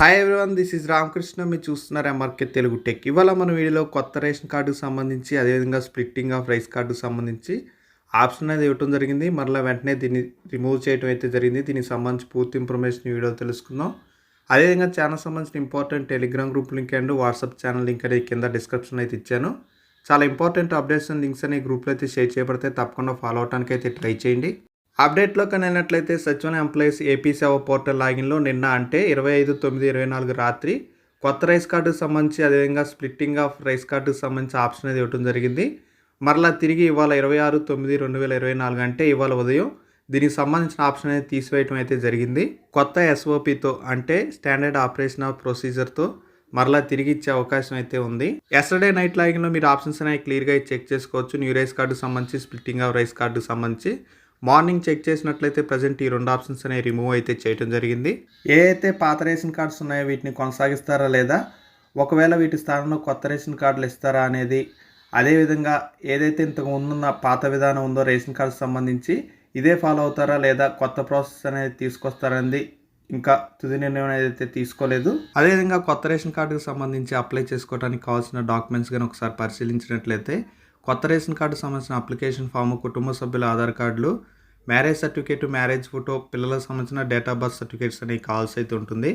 Hi everyone this is Ramakrishna మీరు చూస్తున్నారు MRK Telugu tech ఇవాళ మన వీడియోలో కొత్త రేషన్ కార్డుకు సంబంధించి అదేవిధంగా స్ప్లిట్టింగ్ ఆఫ్ రైస్ కార్డుకు సంబంధించి ఆప్షన్ అనేది ఇవ్వటం జరిగింది. మరలా వెంటనే దీన్ని రిమూవ్ చేయడం అయితే జరిగింది. దీనికి సంబంధించి పూర్తి ఇన్ఫర్మేషన్ వీడియో తెలుసుకుందాం. అదేవిధంగా ఛానల్ సంబంధించిన important telegram group link and WhatsApp channel link అనేది కింద డిస్క్రిప్షన్ అయితే ఇచ్చాను. చాలా ఇంపార్టెంట్ అప్డేట్స్ అండ్ లింక్స్ అనే గ్రూప్లో అయితే షేర్ చేయబడితే తప్పకుండా ఫాలో అవడానికి అయితే ట్రై చేయండి. అప్డేట్లో కనినట్లయితే సచివాలయ ఎంప్లాయీస్ ఏపీ సేవ పోర్టల్ లాగిన్లో నిన్న అంటే ఇరవై ఐదు తొమ్మిది ఇరవై నాలుగు రాత్రి కొత్త రైస్ కార్డుకు సంబంధించి అదేవిధంగా స్ప్లిట్టింగ్ ఆఫ్ రైస్ కార్డుకు సంబంధించి ఆప్షన్ అనేది ఇవ్వడం జరిగింది. మరలా తిరిగి ఇవాళ ఇరవై ఆరు తొమ్మిది రెండు వేల ఇరవై నాలుగు అంటే ఇవాళ ఉదయం దీనికి సంబంధించిన ఆప్షన్ అనేది తీసివేయటం అయితే జరిగింది. కొత్త ఎస్ఓపితో అంటే స్టాండర్డ్ ఆపరేషన్ ఆఫ్ ప్రొసీజర్తో మరలా తిరిగి ఇచ్చే అవకాశం అయితే ఉంది. ఎస్టర్డే నైట్ లాగిన్లో మీరు ఆప్షన్స్ అనేవి క్లియర్గా చెక్ చేసుకోవచ్చు. న్యూ రైస్ కార్డుకు సంబంధించి స్ప్లిట్టింగ్ ఆఫ్ రైస్ కార్డుకు సంబంధించి. మార్నింగ్ చెక్ చేసినట్లయితే ప్రజెంట్ ఈ రెండు ఆప్షన్స్ అనేవి రిమూవ్ అయితే చేయడం జరిగింది. ఏ అయితే పాత రేషన్ కార్డ్స్ ఉన్నాయో వీటిని కొనసాగిస్తారా లేదా? ఒకవేళ వీటి స్థానంలో కొత్త రేషన్ కార్డులు ఇస్తారా అనేది అదేవిధంగా ఏదైతే ఇంతకు ముందున్న పాత విధానం ఉందో రేషన్ కార్డు సంబంధించి ఇదే ఫాలో అవుతారా లేదా కొత్త ప్రాసెస్ అనేది తీసుకొస్తారనేది ఇంకా తుది నిర్ణయం అయితే తీసుకోలేదు అదేవిధంగా కొత్త రేషన్ కార్డుకు సంబంధించి అప్లై చేసుకోవడానికి కావాల్సిన డాక్యుమెంట్స్ కానీ ఒకసారి పరిశీలించినట్లయితే కొత్త రేషన్ కార్డు సంబంధించిన అప్లికేషన్ ఫామ్ కుటుంబ సభ్యుల ఆధార్ కార్డులు మ్యారేజ్ సర్టిఫికేట్ మ్యారేజ్ ఫోటో పిల్లలకు సంబంధించిన డేట్ ఆఫ్ బర్త్ సర్టిఫికేట్స్ అనేవి కావాల్సి అయితే ఉంటుంది.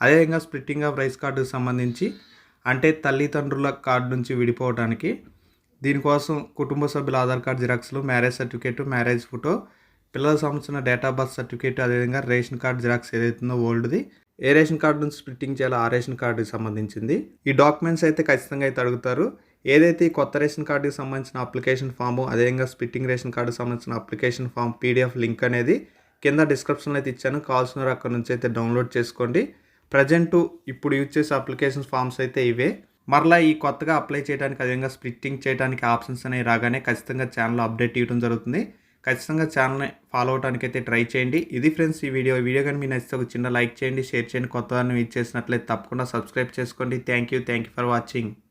అదేవిధంగా స్ప్లిట్టింగ్ ఆఫ్ రైస్ కార్డుకు సంబంధించి అంటే తల్లిదండ్రుల కార్డు నుంచి విడిపోవడానికి దీనికోసం కుటుంబ సభ్యుల ఆధార్ కార్డు జిరాక్స్లు మ్యారేజ్ సర్టిఫికేట్ మ్యారేజ్ ఫోటో పిల్లలకు సంబంధించిన డేట్ ఆఫ్ బర్త్ సర్టిఫికేట్ అదేవిధంగా రేషన్ కార్డు జిరాక్స్ ఏదైతుందో ఓల్డ్ది ఏ రేషన్ కార్డు నుంచి స్ప్లిట్టింగ్ చేయాలో ఆ రేషన్ కార్డుకి సంబంధించింది. ఈ డాక్యుమెంట్స్ అయితే ఖచ్చితంగా అయితే అడుగుతారు. ఏదైతే ఈ కొత్త రేషన్ కార్డుకి సంబంధించిన అప్లికేషన్ ఫాము అదేవిధంగా స్పిట్టింగ్ రేషన్ కార్డుకి సంబంధించిన అప్లికేషన్ ఫామ్ పీడిఎఫ్ లింక్ అనేది కింద డిస్క్రిప్షన్లో అయితే ఇచ్చాను. కావాల్సిన వారు అక్కడ నుంచి అయితే డౌన్లోడ్ చేసుకోండి. ప్రజెంట్ ఇప్పుడు యూజ్ చేసే అప్లికేషన్ ఫామ్స్ అయితే ఇవే. మరలా ఈ కొత్తగా అప్లై చేయడానికి అదేవిధంగా స్ప్లిట్టింగ్ చేయడానికి ఆప్షన్స్ అనేవి రాగానే ఖచ్చితంగా ఛానల్ అప్డేట్ ఇవ్వడం జరుగుతుంది. ఖచ్చితంగా ఛానల్ని ఫాలో అవడానికి అయితే ట్రై చేయండి. ఇది ఫ్రెండ్స్ ఈ వీడియో వీడియో కానీ మీ నచ్చితే ఒక చిన్న లైక్ చేయండి. షేర్ చేయండి. కొత్త వారిని చేసినట్లయితే తప్పకుండా సబ్స్క్రైబ్ చేసుకోండి. Thank you thank you for watching